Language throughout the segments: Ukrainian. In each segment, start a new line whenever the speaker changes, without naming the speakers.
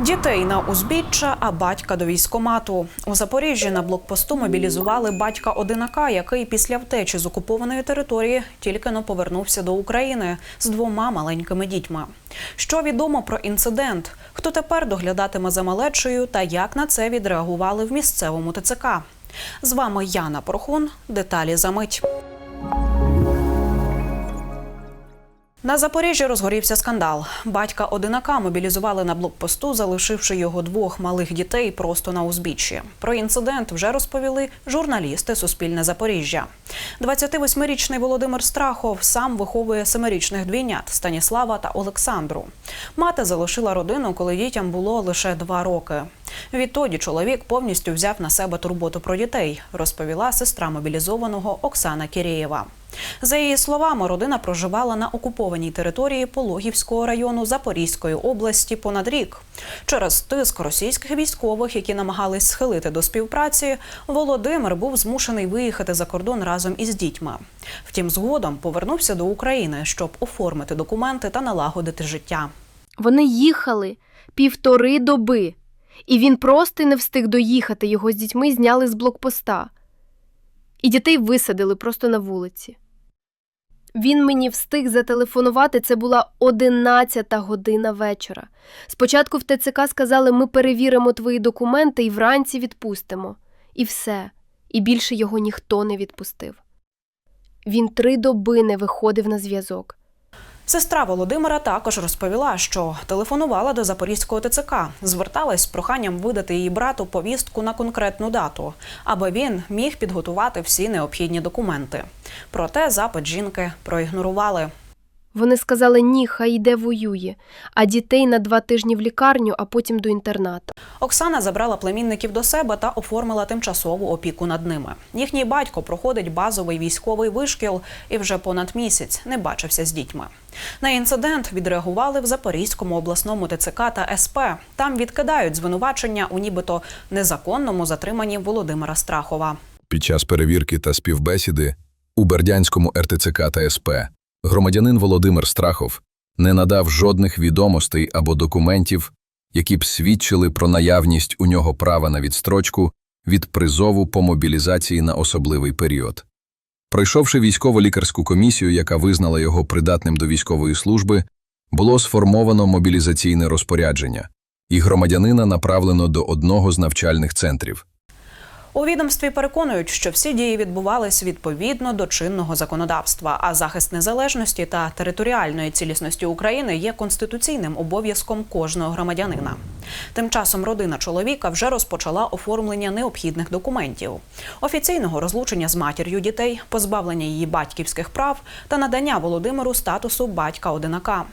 Дітей на узбіччя, а батька до військомату. У Запоріжжі на блокпосту мобілізували батька одинака, який після втечі з окупованої території тільки но повернувся до України з двома маленькими дітьми. Що відомо про інцидент? Хто тепер доглядатиме за малечою та як на це відреагували в місцевому ТЦК? З вами Яна Порхун. Деталі за мить. На Запоріжжі розгорівся скандал. Батька одинака мобілізували на блокпосту, залишивши його двох малих дітей просто на узбіччі. Про інцидент вже розповіли журналісти Суспільне Запоріжжя. 28-річний Володимир Страхов сам виховує семирічних двійнят Станіслава та Олександру. Мати залишила родину, коли дітям було лише два роки. Відтоді чоловік повністю взяв на себе турботу про дітей, розповіла сестра мобілізованого Оксана Кірєєва. За її словами, родина проживала на окупованій території Пологівського району Запорізької області понад рік. Через тиск російських військових, які намагались схилити до співпраці, Володимир був змушений виїхати за кордон разом із дітьми. Втім, згодом повернувся до України, щоб оформити документи та налагодити життя.
Вони їхали півтори доби, і він просто не встиг доїхати. Його з дітьми зняли з блокпоста. І дітей висадили просто на вулиці. Він мені встиг зателефонувати. Це була 11 година вечора. Спочатку в ТЦК сказали, ми перевіримо твої документи і вранці відпустимо. І все. І більше його ніхто не відпустив. Він три доби не виходив на зв'язок.
Сестра Володимира також розповіла, що телефонувала до Запорізького ТЦК, зверталась з проханням видати її брату повістку на конкретну дату, аби він міг підготувати всі необхідні документи. Проте запит жінки проігнорували.
Вони сказали ні, хай йде воює, а дітей на два тижні в лікарню, а потім до інтернату.
Оксана забрала племінників до себе та оформила тимчасову опіку над ними. Їхній батько проходить базовий військовий вишкіл і вже понад місяць не бачився з дітьми. На інцидент відреагували в Запорізькому обласному ТЦК та СП. Там відкидають звинувачення у нібито незаконному затриманні Володимира Страхова.
Під час перевірки та співбесіди у Бердянському РТЦК та СП громадянин Володимир Страхов не надав жодних відомостей або документів, які б свідчили про наявність у нього права на відстрочку від призову по мобілізації на особливий період. Пройшовши військово-лікарську комісію, яка визнала його придатним до військової служби, було сформовано мобілізаційне розпорядження, і громадянина направлено до одного з навчальних центрів.
У відомстві переконують, що всі дії відбувались відповідно до чинного законодавства, а захист незалежності та територіальної цілісності України є конституційним обов'язком кожного громадянина. Тим часом родина чоловіка вже розпочала оформлення необхідних документів: офіційного розлучення з матір'ю дітей, позбавлення її батьківських прав та надання Володимиру статусу батька одинака.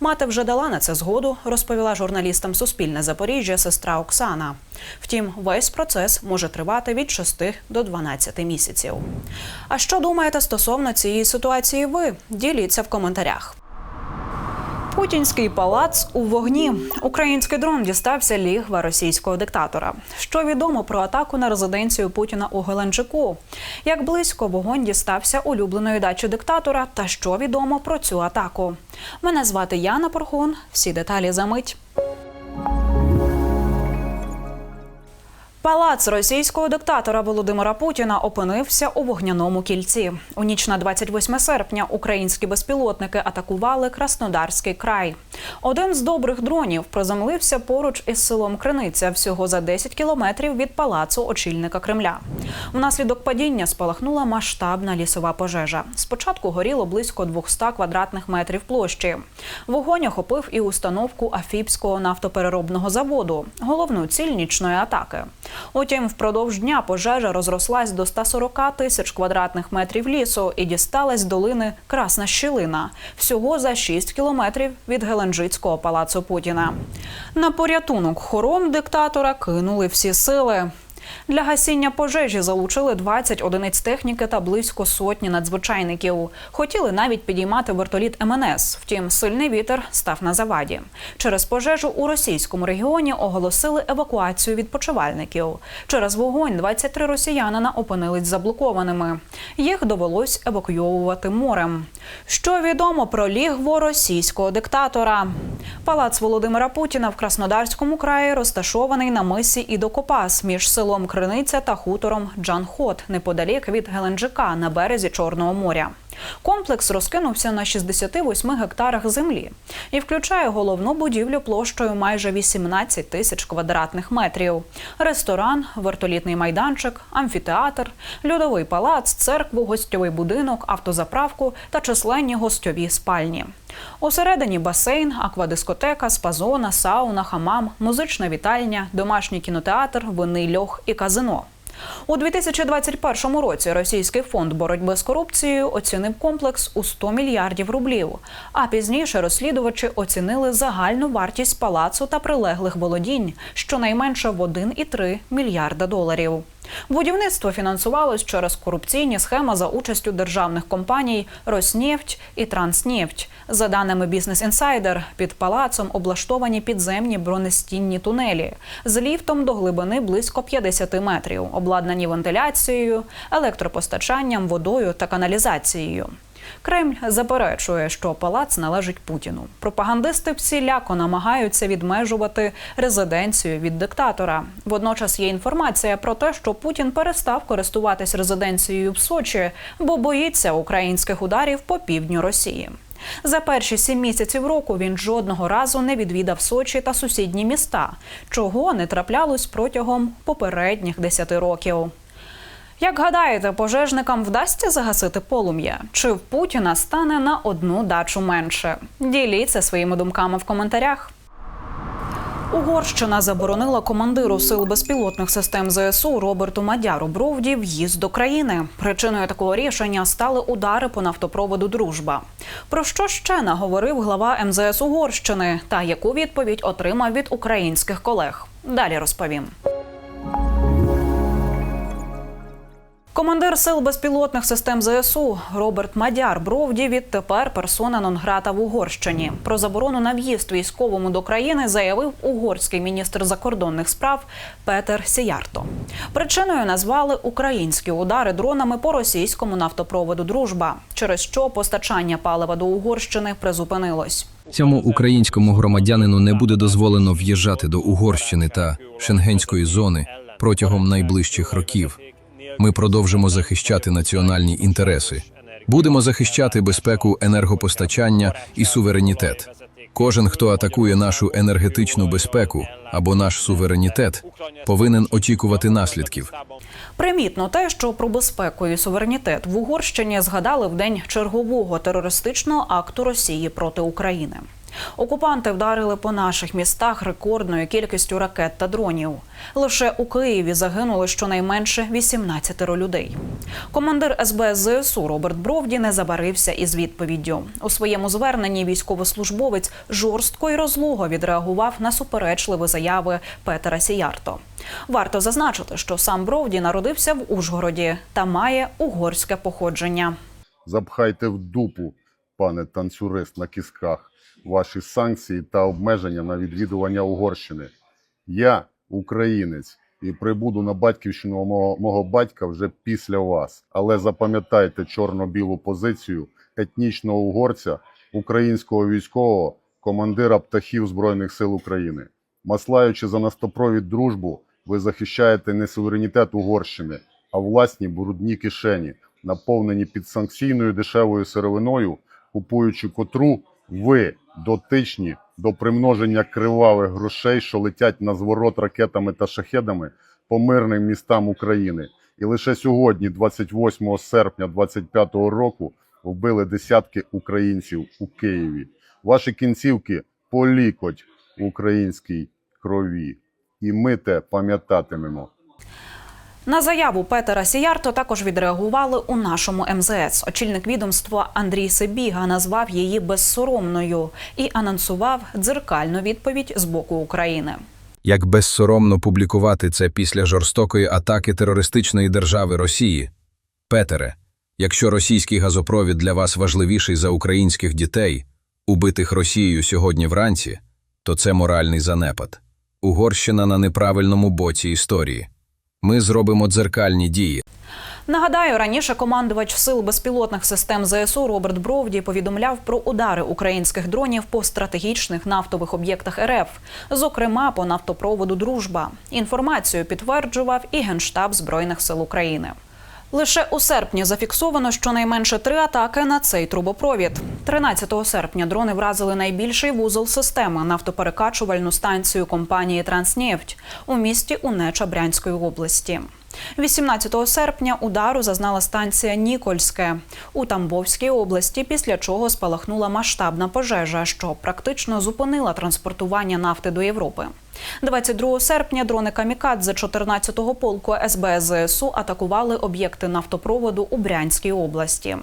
Мати вже дала на це згоду, розповіла журналістам Суспільне Запоріжжя сестра Оксана. Втім, весь процес може тривати від 6 до 12 місяців. А що думаєте стосовно цієї ситуації? Ви діліться в коментарях. Путінський палац у вогні. Український дрон дістався лігва російського диктатора. Що відомо про атаку на резиденцію Путіна у Геленджику? Як близько вогонь дістався улюбленої дачі диктатора? Та що відомо про цю атаку? Мене звати Яна Порхун. Всі деталі за мить. Палац російського диктатора Володимира Путіна опинився у вогняному кільці. У ніч на 28 серпня українські безпілотники атакували Краснодарський край. Один з добрих дронів приземлився поруч із селом Криниця, всього за 10 кілометрів від палацу очільника Кремля. Внаслідок падіння спалахнула масштабна лісова пожежа. Спочатку горіло близько 200 квадратних метрів площі. Вогонь охопив і установку Афіпського нафтопереробного заводу, головну ціль нічної атаки. Утім, впродовж дня пожежа розрослась до 140 тисяч квадратних метрів лісу і дісталась долини Красна Щілина, всього за 6 кілометрів від Геленджицького палацу Путіна. На порятунок хором диктатора кинули всі сили. Для гасіння пожежі залучили 20 одиниць техніки та близько сотні надзвичайників. Хотіли навіть підіймати вертоліт МНС. Втім, сильний вітер став на заваді. Через пожежу у російському регіоні оголосили евакуацію відпочивальників. Через вогонь 23 росіянина опинились заблокованими. Їх довелось евакуйовувати морем. Що відомо про лігво російського диктатора? Палац Володимира Путіна в Краснодарському краї розташований на мисі Ідокопас між селом Криниця та хутором Джанхот, неподалік від Геленджика на березі Чорного моря. Комплекс розкинувся на 68 гектарах землі і включає головну будівлю площею майже 18 тисяч квадратних метрів: ресторан, вертолітний майданчик, амфітеатр, льодовий палац, церкву, гостьовий будинок, автозаправку та численні гостьові спальні. Усередині басейн, аквадискотека, спа-зона, сауна, хамам, музична вітальня, домашній кінотеатр, винний льох і казино. У 2021 році Російський фонд боротьби з корупцією оцінив комплекс у 100 мільярдів рублів. А пізніше розслідувачі оцінили загальну вартість палацу та прилеглих володінь щонайменше в 1,3 мільярда доларів. Будівництво фінансувалось через корупційні схеми за участю державних компаній Роснефть і Транснефть. За даними Бізнес Інсайдер, під палацом облаштовані підземні бронестінні тунелі з ліфтом до глибини близько 50 метрів, обладнані вентиляцією, електропостачанням, водою та каналізацією. Кремль заперечує, що палац належить Путіну. Пропагандисти всіляко намагаються відмежувати резиденцію від диктатора. Водночас є інформація про те, що Путін перестав користуватись резиденцією в Сочі, бо боїться українських ударів по півдню Росії. За перші сім місяців року він жодного разу не відвідав Сочі та сусідні міста, чого не траплялось протягом попередніх десяти років. Як гадаєте, пожежникам вдасться загасити полум'я? Чи в Путіна стане на одну дачу менше? Діліться своїми думками в коментарях. Угорщина заборонила командиру сил безпілотних систем ЗСУ Роберту Мадяру Бровді в'їзд до країни. Причиною такого рішення стали удари по нафтопроводу Дружба. Про що ще наговорив глава МЗС Угорщини та яку відповідь отримав від українських колег? Далі розповім. Командир сил безпілотних систем ЗСУ Роберт Мадяр Бровді відтепер персона нон-грата в Угорщині. Про заборону на в'їзд військовому до країни заявив угорський міністр закордонних справ Петер Сіярто. Причиною назвали українські удари дронами по російському нафтопроводу Дружба, через що постачання палива до Угорщини призупинилось.
Цьому українському громадянину не буде дозволено в'їжджати до Угорщини та Шенгенської зони протягом найближчих років. Ми продовжимо захищати національні інтереси. Будемо захищати безпеку енергопостачання і суверенітет. Кожен, хто атакує нашу енергетичну безпеку або наш суверенітет, повинен очікувати наслідків.
Примітно те, що про безпеку і суверенітет в Угорщині згадали в день чергового терористичного акту Росії проти України. Окупанти вдарили по наших містах рекордною кількістю ракет та дронів. Лише у Києві загинули щонайменше 18 людей. Командир СБ ЗСУ Роберт Бровді не забарився із відповіддю. У своєму зверненні військовослужбовець жорстко і розлого відреагував на суперечливі заяви Петера Сіярто. Варто зазначити, що сам Бровді народився в Ужгороді та має угорське походження.
Запхайте в дупу, пане танцюрист на кістках, ваші санкції та обмеження на відвідування Угорщини. Я українець і прибуду на батьківщину мого, мого батька вже після вас. Але запам'ятайте чорно-білу позицію етнічного угорця, українського військового, командира птахів Збройних сил України. Маслаючи за настопровід дружбу, ви захищаєте не суверенітет Угорщини, а власні брудні кишені, наповнені підсанкційною дешевою сировиною, купуючи котру ви дотичні до примноження кривавих грошей, що летять на зворот ракетами та шахедами по мирним містам України. І лише сьогодні, 28 серпня 2025 року, вбили десятки українців у Києві. Ваші кінцівки по лікоть в українській крові. І ми те пам'ятатимемо.
На заяву Петера Сіярто також відреагували у нашому МЗС. Очільник відомства Андрій Сибіга назвав її безсоромною і анонсував дзеркальну відповідь з боку України.
Як безсоромно публікувати це після жорстокої атаки терористичної держави Росії? Петере, якщо російський газопровід для вас важливіший за українських дітей, убитих Росією сьогодні вранці, то це моральний занепад. Угорщина на неправильному боці історії. Ми зробимо дзеркальні дії.
Нагадаю, раніше командувач сил безпілотних систем ЗСУ Роберт Бровді повідомляв про удари українських дронів по стратегічних нафтових об'єктах РФ, зокрема по нафтопроводу Дружба. Інформацію підтверджував і Генштаб Збройних сил України. Лише у серпні зафіксовано щонайменше три атаки на цей трубопровід. 13 серпня дрони вразили найбільший вузол системи нафтоперекачувальну станцію компанії Транснефть у місті Унеча Брянської області. 18 серпня удару зазнала станція Нікольське у Тамбовській області, після чого спалахнула масштабна пожежа, що практично зупинила транспортування нафти до Європи. 22 серпня дрони Камікадзе 14-го полку СБ ЗСУ атакували об'єкти нафтопроводу у Брянській області.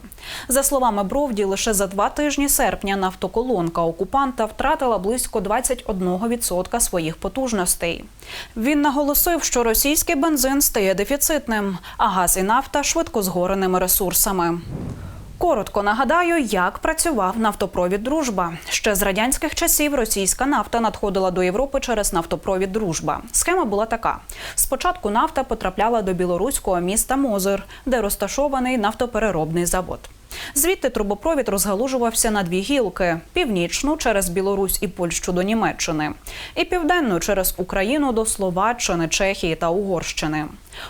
За словами Бровді, лише за два тижні серпня нафтоколонка окупанта втратила близько 21% своїх потужностей. Він наголосив, що російський бензин стає дефіцитним, а газ і нафта швидкозгореними ресурсами. Коротко нагадаю, як працював нафтопровід Дружба. Ще з радянських часів російська нафта надходила до Європи через нафтопровід Дружба. Схема була така: спочатку нафта потрапляла до білоруського міста Мозир, де розташований нафтопереробний завод. Звідти трубопровід розгалужувався на дві гілки: північну через Білорусь і Польщу до Німеччини, і південну через Україну до Словаччини, Чехії та Угорщини.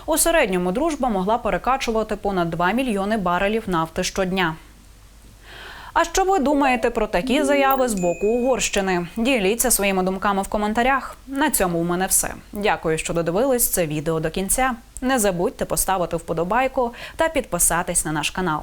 У середньому дружба могла перекачувати понад 2 мільйони барелів нафти щодня. А що ви думаєте про такі заяви з боку Угорщини? Діліться своїми думками в коментарях. На цьому у мене все. Дякую, що додивились це відео до кінця. Не забудьте поставити вподобайку та підписатись на наш канал.